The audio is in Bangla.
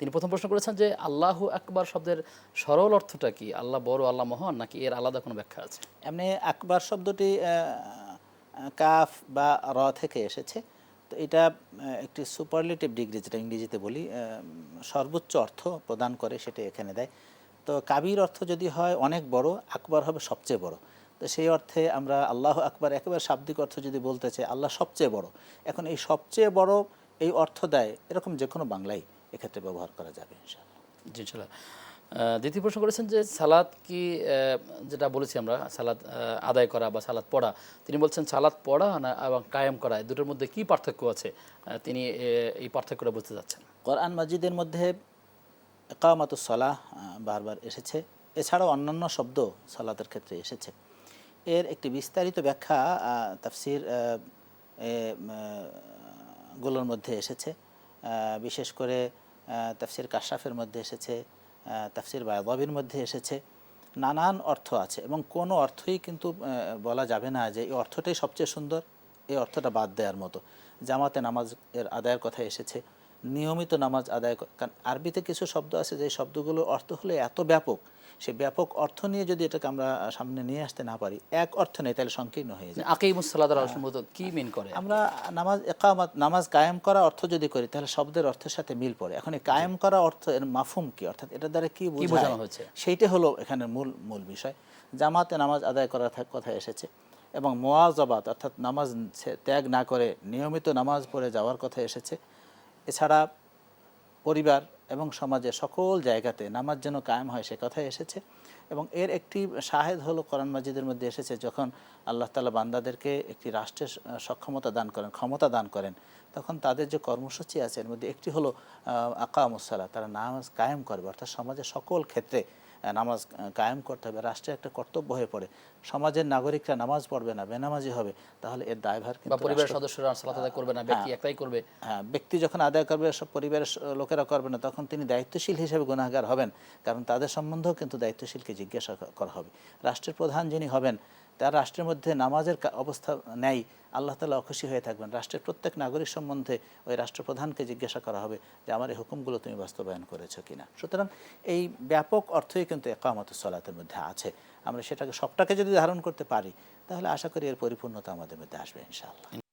তিনি প্রথম প্রশ্ন করেছেন যে আল্লাহ আকবার শব্দের সরল অর্থটা কি? আল্লাহ বড়, আল্লাহ মহান, নাকি এর আলাদা কোনো ব্যাখ্যা আছে? এমনি আকবার শব্দটি কাফ বা র থেকে এসেছে। তো এটা একটি সুপারলেটিভ ডিগ্রি যেটা ইংরেজিতে বলি সর্বোচ্চ অর্থ প্রদান করে, সেটা এখানে দেয়। তো কাবির অর্থ যদি হয় অনেক বড়, আকবর হবে সবচেয়ে বড়। তো সেই অর্থে আমরা আল্লাহ আকবার, একেবারে শাব্দিক অর্থ যদি বলতে চাই, আল্লাহ সবচেয়ে বড়। এখন এই সবচেয়ে বড় এই অর্থ দেয় এরকম যে কোনো বাংলায়। এক্ষেত্রে ব্যবহার করা যাবে ইনশাআল্লাহ। জি ইনশাল্লাহ দ্বিতীয় প্রশ্ন করেছেন যে সালাদ কি যেটা বলেছি আমরা সালাদ আদায় করা বা সালাদ পড়া তিনি বলছেন সালাদ পড়া না এবং কায়েম করা দুটোর মধ্যে কি পার্থক্য আছে? তিনি এই পার্থক্যটা বুঝতে যাচ্ছেন কোরআন মাজিদের মধ্যে একামাতুস সলাহ বারবার এসেছে। এছাড়াও অন্যান্য শব্দ সালাতের ক্ষেত্রে এসেছে। এর একটি বিস্তারিত ব্যাখ্যা তাফসিরগুলোর মধ্যে এসেছে। বিশেষ করে তাফসির কাশাফের মধ্যে এসেছে তাফসির বায়দাবির মধ্যে এসেছে। নানান অর্থ আছে এবং কোনো অর্থই কিন্তু বলা যাবে না যে এই অর্থটাই সবচেয়ে সুন্দর, এই অর্থটা বাদ দেওয়ার মতো। জামাতে নামাজ এর আদায়ের কথা এসেছে। নিয়মিত নামাজ আদায় কারণ আরবিতে কিছু শব্দ আছে যে শব্দগুলোর অর্থ হলো এত ব্যাপক সে ব্যাপক অর্থ নিয়ে যদি এটাকে আমরা সামনে নিয়ে আসতে না পারি এক অর্থ নেই তাহলে সংকীর্ণ হয়ে যায়। আকেই মুসালাদ সম্ভবত কি মিন করে? আমরা নামাজ একামত নামাজ কায়েম করা অর্থ যদি করি তাহলে শব্দের অর্থের সাথে মিল পড়ে। এখন এই কায়েম করা অর্থ এর মাফুম কি? অর্থাৎ এটা দ্বারা কি বোঝানো হয়েছে? সেইটা হলো এখানে মূল মূল বিষয়। জামাতে নামাজ আদায় করার কথা এসেছে এবং মোয়াজবাত অর্থাৎ নামাজ ত্যাগ না করে নিয়মিত নামাজ পড়ে যাওয়ার কথা এসেছে। এছাড়া পরিবার এবং সমাজে সকল জায়গাতে নামাজ যেন কায়েম হয় সে কথাই এসেছে এবং এর একটি সাহেদ হলো কোরআন মাজিদের মধ্যে এসেছে যখন আল্লাহ তালা বান্দাদেরকে একটি রাষ্ট্রের সক্ষমতা দান করেন, ক্ষমতা দান করেন। তখন তাদের যে কর্মসূচি আছে, এর মধ্যে একটি হলো আকামুসাল্লাহ তারা নামাজ কায়েম করবে। অর্থাৎ সমাজের সকল ক্ষেত্রে নামাজ কায়েম করতে হবে। রাষ্ট্রের একটা কর্তব্য হয়ে পড়ে। সমাজের নাগরিকরা নামাজ পড়বে না বেনামাজি হবে তাহলে এর দায়ভার কিন্তু পরিবারের সদস্যরা সালাত আদায় করবে না ব্যক্তি একটাই করবে। হ্যাঁ ব্যক্তি যখন আদায় করবে সব পরিবারের লোকেরা করবে না তখন তিনি দায়িত্বশীল হিসেবে গুণাগার হবেন। কারণ তাদের সম্বন্ধেও কিন্তু দায়িত্বশীলকে জিজ্ঞাসা করা হবে। রাষ্ট্রের প্রধান যিনি হবেন তার রাষ্ট্রের মধ্যে নামাজের অবস্থা নেয় আল্লাহ তালা অখুশি হয়ে থাকবেন। রাষ্ট্রের প্রত্যেক নাগরিক সম্বন্ধে ওই রাষ্ট্রপ্রধানকে জিজ্ঞাসা করা হবে যে, আমার এই হুকুমগুলো তুমি বাস্তবায়ন করেছ কিনা? সুতরাং এই ব্যাপক অর্থই কিন্তু একামত সলাতের মধ্যে আছে। আমরা সেটাকে, সবটাকে যদি ধারণ করতে পারি, তাহলে আশা করি এর পরিপূর্ণতা আমাদের মধ্যে আসবে, ইনশাআল্লাহ।